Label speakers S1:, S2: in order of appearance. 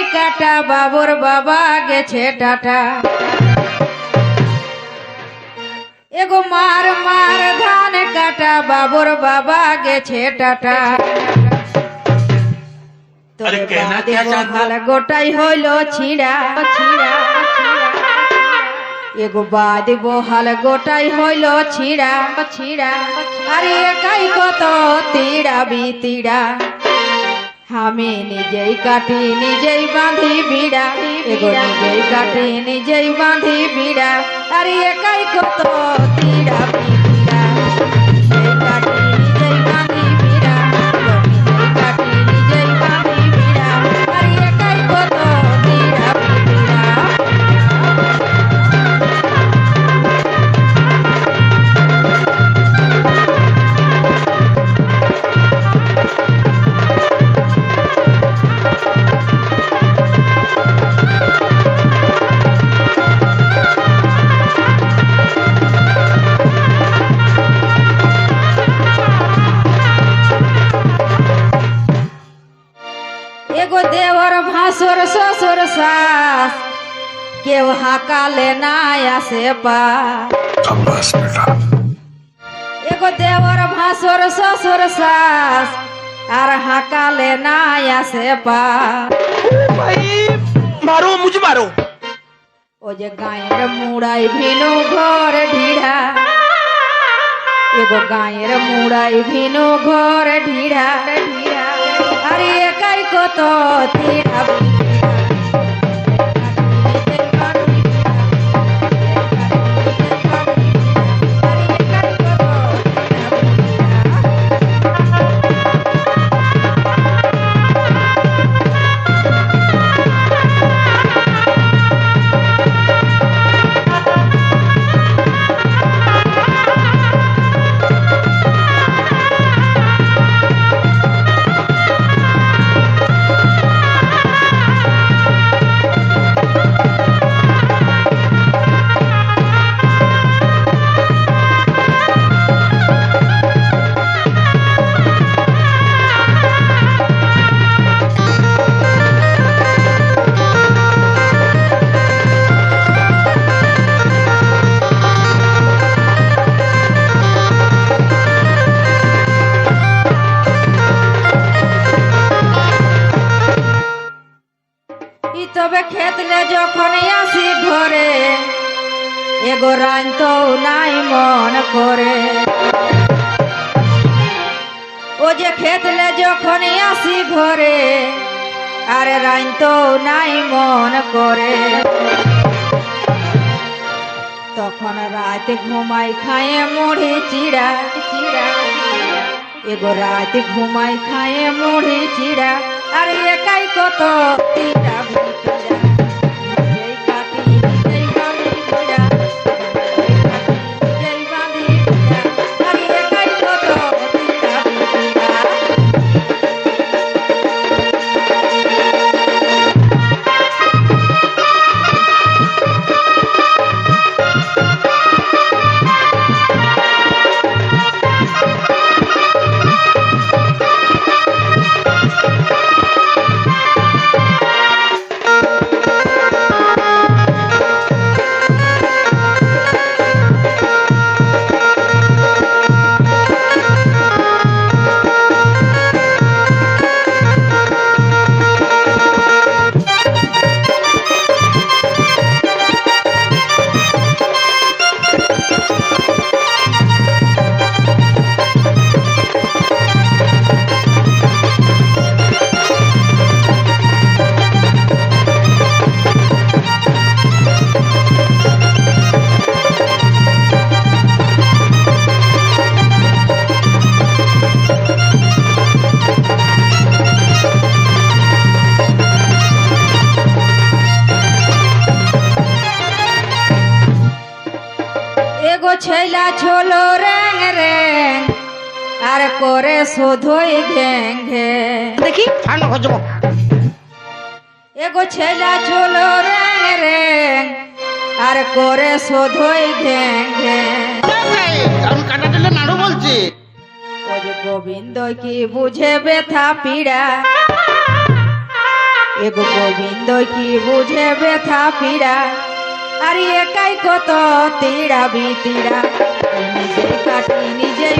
S1: যায় কাটা বাবর বাবা গেছে টাটা। এগো মার মার ধান কাটা বাবর বাবা গেছে টাটা। গোটাই হইল ছিড়া। ছিড়া এগো বাদ বহাল গোটাই হইল ছিড়া ছিড়া। আরে একাই কত তিড়াবি তিড়া। বিতিড়া আমি নিজেই কাটি নিজেই বাঁধি বিড়া এগো নিজেই কাটি নিজেই বাঁধি বিড়া আরে একাই কত ससुर सास, के वहाँ का लेना या से
S2: पास एगो
S1: देवर भासुर ससुर सास अरे हाँ का लेना या से
S3: भाई मारो मुझ मारो
S1: ओ जे गायर मुड़ाई भीनु घोर ढीढ़ा। एगो गायर मुड़ाई भीनु घोर ढीढ़ा। ढीढ़ा अरे कई को तो तीढ़ा। খেতলে যখন আসি ঘরে, এগো রান তো নাই মন করে। ও যে খেতলে যখন আসি ঘরে, আরে রান তো নাই মন করে। তখন রাত ঘুমাই খায়ে মুড়ি চিড়া চিড়া এগো রাত ঘুমাই খায়ে মুড়ি চিড়া, আর একাই কত তিরা ছেলা ছোলো রেং রেং আর করে শুধুই
S3: ঠান্ডা হয়ে যাব
S1: এগো ছেলা ছোলো রেং রেং আর করে শুধুই ঘ্যাং ঘ্যাং
S3: আমি কাটা দিলে নাড়ু বলছি।
S1: ও যে গোবিন্দ কি বুঝে ব্যথা পীড়া? এগো গোবিন্দ কি বুঝে ব্যথা পীড়া? আর একাই কত তীড়া তিড়া। নিজেই কাটি নিজেই